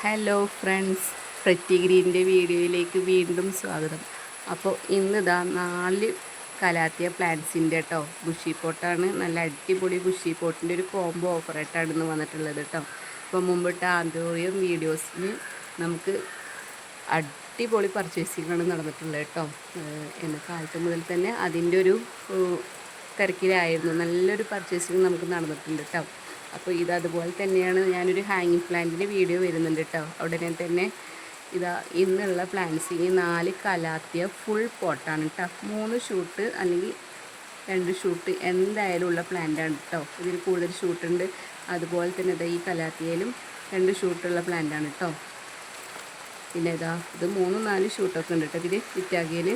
Hello friends pretty ഗ്രീന്റെ വീഡിയോയിലേക്ക് വീണ്ടും സ്വാഗതം. അപ്പോൾ ഇന്ന് ഇതാ നാല് കലാത്തിയ പ്ലാന്റ്സിന്റെ കേട്ടോ ബുഷി പോട്ടാണ് നല്ല അടിപൊളി ബുഷി പോട്ടിന്റെ ഒരു കോംബോ ഓഫറായിട്ടാണ് ഇന്ന് വന്നിട്ടുള്ളത് കേട്ടോ അപ്പോൾ മുമ്പിട്ട് ആന്തോറിയം വീഡിയോസിന് നമുക്ക് അടിപൊളി പർച്ചേസിംഗ് ആണ് നടന്നിട്ടുള്ളത് കേട്ടോ എന്റെ കാലത്ത് മുതൽ തന്നെ അതിന്റെ ഒരു തിരക്കിലായിരുന്നു. നല്ലൊരു പർച്ചേസിങ് നമുക്ക് നടന്നിട്ടുണ്ട് കേട്ടോ അപ്പോൾ ഇത് അതുപോലെ തന്നെയാണ് ഞാനൊരു ഹാങ്ങിങ് പ്ലാന്റിന്റെ വീഡിയോ വരുന്നുണ്ട് കേട്ടോ ഉടനെ തന്നെ ഇതാ ഇന്നുള്ള പ്ലാന്റ്സ് ഈ നാല് കലാത്തിയ ഫുൾ പോട്ടാണ് കേട്ടോ മൂന്ന് ഷൂട്ട് അല്ലെങ്കിൽ രണ്ട് ഷൂട്ട് എന്തായാലും ഉള്ള പ്ലാന്റാണ് കേട്ടോ ഇതിൽ കൂടുതൽ ഷൂട്ടുണ്ട് അതുപോലെ തന്നെ ഇതാ ഈ കലാത്തിയയിലും രണ്ട് ഷൂട്ടുള്ള പ്ലാന്റാണ് കേട്ടോ പിന്നെ ഇതാ ഇത് മൂന്നും നാല് ഷൂട്ടൊക്കെ ഉണ്ട് കേട്ടോ ഇതിൽ ഇറ്റാഗിയയിൽ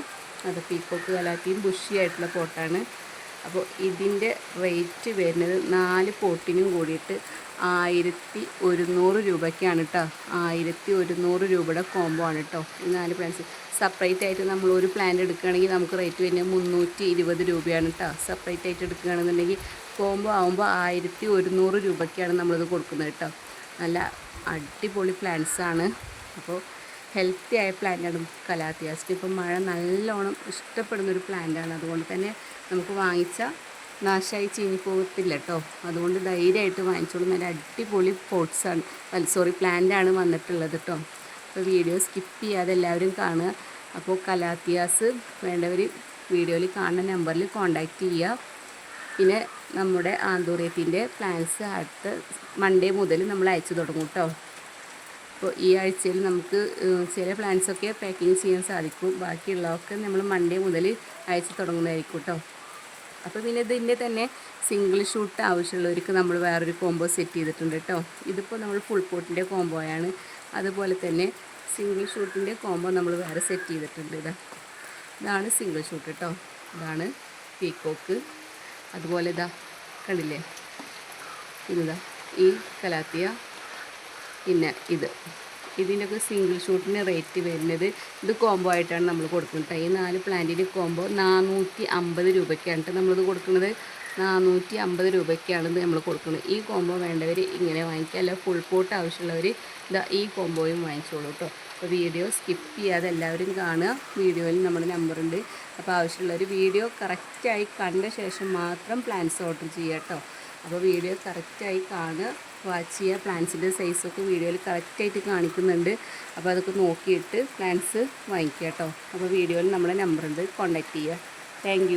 അത് പീക്കോക്ക് കലാത്തിയും ബുഷിയായിട്ടുള്ള പോട്ടാണ് അപ്പോൾ ഇതിന്റെ റേറ്റ് വരുന്നത് നാല് പോട്ടിനും കൂടിയിട്ട് ആയിരത്തി ഒരുന്നൂറ് രൂപയ്ക്കാണ് കേട്ടോ ആയിരത്തി ഒരുന്നൂറ് രൂപയുടെ കോംബോ ആണ് കേട്ടോ ഈ നാല് പ്ലാന്റ്സ് സെപ്പറേറ്റ് ആയിട്ട് നമ്മൾ ഒരു പ്ലാന്റ് എടുക്കുകയാണെങ്കിൽ നമുക്ക് റേറ്റ് വരുന്നത് മുന്നൂറ്റി ഇരുപത് രൂപയാണ് കേട്ടോ സെപ്പറേറ്റ് ആയിട്ട് എടുക്കുകയാണെന്നുണ്ടെങ്കിൽ കോംബോ ആകുമ്പോൾ ആയിരത്തി ഒരുന്നൂറ് രൂപയ്ക്കാണ് നമ്മളിത് കൊടുക്കുന്നത് കേട്ടോ നല്ല അടിപൊളി പ്ലാന്റ്സ് ആണ്. അപ്പോൾ ഹെൽത്തി ആയ പ്ലാന്റാണ് കലാത്തിയാസ്റ്റ് ഇപ്പം മഴ നല്ലോണം ഇഷ്ടപ്പെടുന്ന ഒരു പ്ലാന്റാണ് അതുകൊണ്ട് തന്നെ നമുക്ക് വാങ്ങിച്ചാൽ നാശമായി ചീഞ്ഞി പോകത്തില്ല കേട്ടോ അതുകൊണ്ട് ധൈര്യമായിട്ട് വാങ്ങിച്ചോളൂ. നല്ല അടിപൊളി പോട്ട്സാണ് അല്ല സോറി പ്ലാന്റാണ് വന്നിട്ടുള്ളത് കേട്ടോ അപ്പോൾ വീഡിയോ സ്കിപ്പ് ചെയ്യാതെ എല്ലാവരും കാണുക. അപ്പോൾ കലാത്തിയാസ് വേണ്ടവർ വീഡിയോയിൽ കാണുന്ന നമ്പറിൽ കോൺടാക്റ്റ് ചെയ്യുക പിന്നെ നമ്മുടെ ആന്തൂറിയത്തിന്റെ പ്ലാൻസ് അടുത്ത മൺഡേ മുതൽ നമ്മൾ അയച്ചു തുടങ്ങും കേട്ടോ അപ്പോൾ ഈ ആഴ്ചയിൽ നമുക്ക് ചില പ്ലാന്റ്സൊക്കെ പാക്കിങ് ചെയ്യാൻ സാധിക്കും. ബാക്കിയുള്ളതൊക്കെ നമ്മൾ മൺഡേ മുതൽ അയച്ച് തുടങ്ങുന്നതായിരിക്കും കേട്ടോ. അപ്പോൾ പിന്നെ ഇതിന്റെ തന്നെ സിംഗിൾ ഷൂട്ട് ആവശ്യമുള്ളവർക്ക് നമ്മൾ വേറൊരു കോംബോ സെറ്റ് ചെയ്തിട്ടുണ്ട് കേട്ടോ. ഇതിപ്പോൾ നമ്മൾ ഫുൾ പോട്ടിന്റെ കോംബോയാണ് അതുപോലെ തന്നെ സിംഗിൾ ഷൂട്ടിന്റെ കോംബോ നമ്മൾ വേറെ സെറ്റ് ചെയ്തിട്ടുണ്ട് ഇതാ. ഇതാണ് സിംഗിൾ ഷൂട്ട് കേട്ടോ. ഇതാണ് പീക്കോക്ക് അതുപോലെ ഇതാ കണ്ടില്ലേ? ഇതാ ഈ കലാത്തിയ പിന്നെ ഇത്. ഇതിന്റെയൊക്കെ സിംഗിൾ ഷൂട്ടിന് റേറ്റ് വരുന്നത് ഇത് കോംബോ ആയിട്ടാണ് നമ്മൾ കൊടുക്കുന്നത്. ഈ നാല് പ്ലാന്റിന്റെ കോംബോ നാനൂറ്റി അമ്പത് രൂപയ്ക്കാണ് നമ്മളിത് കൊടുക്കുന്നത്. നാനൂറ്റി അമ്പത് രൂപയ്ക്കാണ് നമ്മൾ കൊടുക്കുന്നത്. ഈ കോംബോ വേണ്ടവർ ഇങ്ങനെ വാങ്ങിക്കുക. അല്ല ഫുൾ പോട്ട് ആവശ്യമുള്ളവർ ഇതാ ഈ കോംബോയും വാങ്ങിച്ചോളൂ കേട്ടോ അപ്പോൾ വീഡിയോ സ്കിപ്പ് ചെയ്യാതെ എല്ലാവരും കാണുക. വീഡിയോയിൽ നമ്മുടെ നമ്പറുണ്ട് അപ്പോൾ ആവശ്യമുള്ളവർ വീഡിയോ കറക്റ്റായി കണ്ട ശേഷം മാത്രം പ്ലാൻസ് ഓർഡർ ചെയ്യുക കേട്ടോ അപ്പോൾ വീഡിയോ കറക്റ്റായി കാണുക. വാച്ച് ചെയ്യുക. പ്ലാന്റ്സിന്റെ സൈസൊക്കെ വീഡിയോയിൽ കറക്റ്റായിട്ട് കാണിക്കുന്നുണ്ട്. അപ്പോൾ അതൊക്കെ നോക്കിയിട്ട് പ്ലാന്റ്സ് വാങ്ങിക്കുക കേട്ടോ അപ്പോൾ വീഡിയോയിൽ നമ്മളെ നമ്പറുണ്ട് കോൺടാക്റ്റ് ചെയ്യുക. താങ്ക്